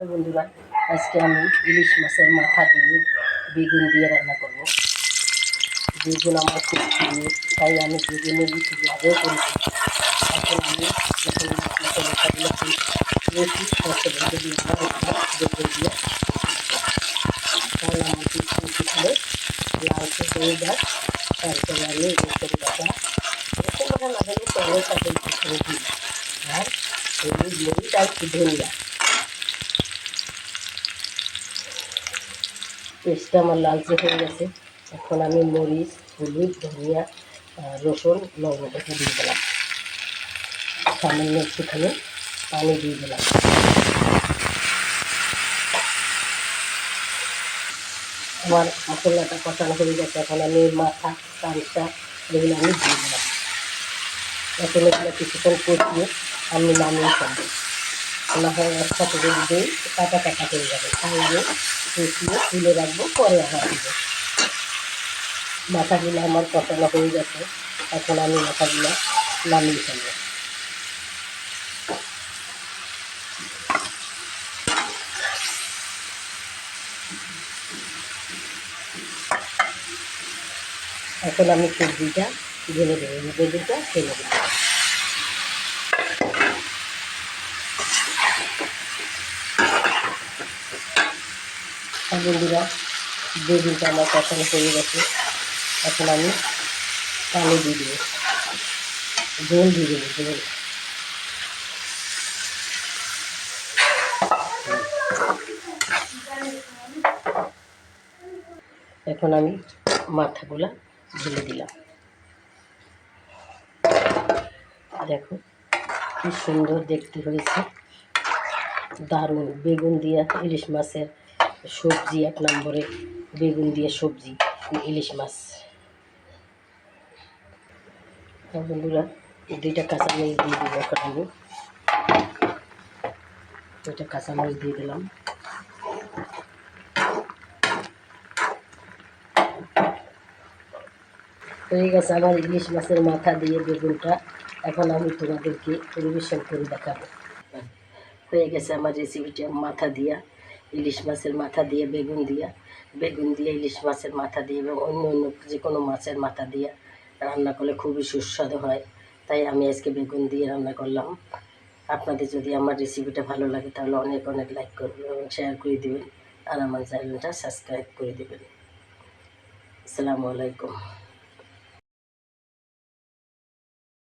বন্ধুরা, আজকে আমি ইলিশ মাছের মাথা দিয়ে বেগুন দিয়ে রান্না করব। বেগুন আমার খুব প্রিয়, তাই আমি বেগুনের রেসিপি আগেও করেছি। এখন আমি যখন মাছের মাথাগুলো করেছি সরষে ভেজে দিয়ে বেগুন দিয়ে। তাই আমার কিছু ছিল লালচে হয়ে যায় তারপরে আমি রসুন বাটা রসুন বাটা না হলে তাকে দিই। আর মরিচ আর একটু ধনিয়া। পেস্টটা আমার লালচে হয়ে গেছে। এখন আমি মরিচ, হলুদ, ধনিয়া রসুন, লবণটাকে দিয়ে দিলাম। সামান্য একটুখানি পানি দিয়ে দিলাম। আমার মশলাটা কষানো হয়ে গেছে। এখন আমি মাথা কাঁচটা এগুলো আমি দিয়ে দিলাম। এখন এগুলো কিছুক্ষণ কষিয়ে আমি নামিয়ে ফেলব। হয় একসাথে যদি দিই? কাটা কাটা হয়ে যাবে। তাই আমি তুলে রাখব, পরে আবার দেবো। মাথাগুলো আমার কষানো হয়ে গেছে। এখন আমি মাথাগুলো নামিয়ে ফেলব। এখন আমি সবজিটা ঢেলে দেবো। বেগুনটা ফেলে দেবো। বন্ধুরা বেগুনটা আমার কষানো হয়ে গেছে। এখন আমি পানি দিয়ে দেবো। জল দিয়ে দেবো, জল। এখন আমি মাথাগুলা ঢেলে দিলাম। দেখো কি সুন্দর দেখতে হয়েছে। দারুণ বেগুন দিয়ে ইলিশ মাছের সবজি, এক নম্বরে বেগুন দিয়ে সবজি, ইলিশ মাছ। আর বন্ধুরা, দুইটা কাঁচামরিচ দিয়ে দিব এখন আমি দুইটা কাঁচামরিচ দিয়ে দিলাম। হয়ে গেছে আমার ইলিশ মাছের মাথা দিয়ে বেগুনটা। এখন আমি তোমাদেরকে পরিবেশন করে দেখাবো। হয়ে গেছে আমার রেসিপিটা মাথা দিয়া। ইলিশ মাছের মাথা দিয়ে, বেগুন দিয়া। বেগুন দিয়ে ইলিশ মাছের মাথা দিয়ে এবং অন্য অন্য যে কোনো মাছের মাথা দিয়ে রান্না করলে খুবই সুস্বাদু হয়। তাই আমি আজকে বেগুন দিয়ে রান্না করলাম। আপনাদের যদি আমার রেসিপিটা ভালো লাগে তাহলে অনেক অনেক লাইক করবেন এবং শেয়ার করে দেবেন। আর আমার চ্যানেলটা সাবস্ক্রাইব করে দেবেন। আসসালামু আলাইকুম।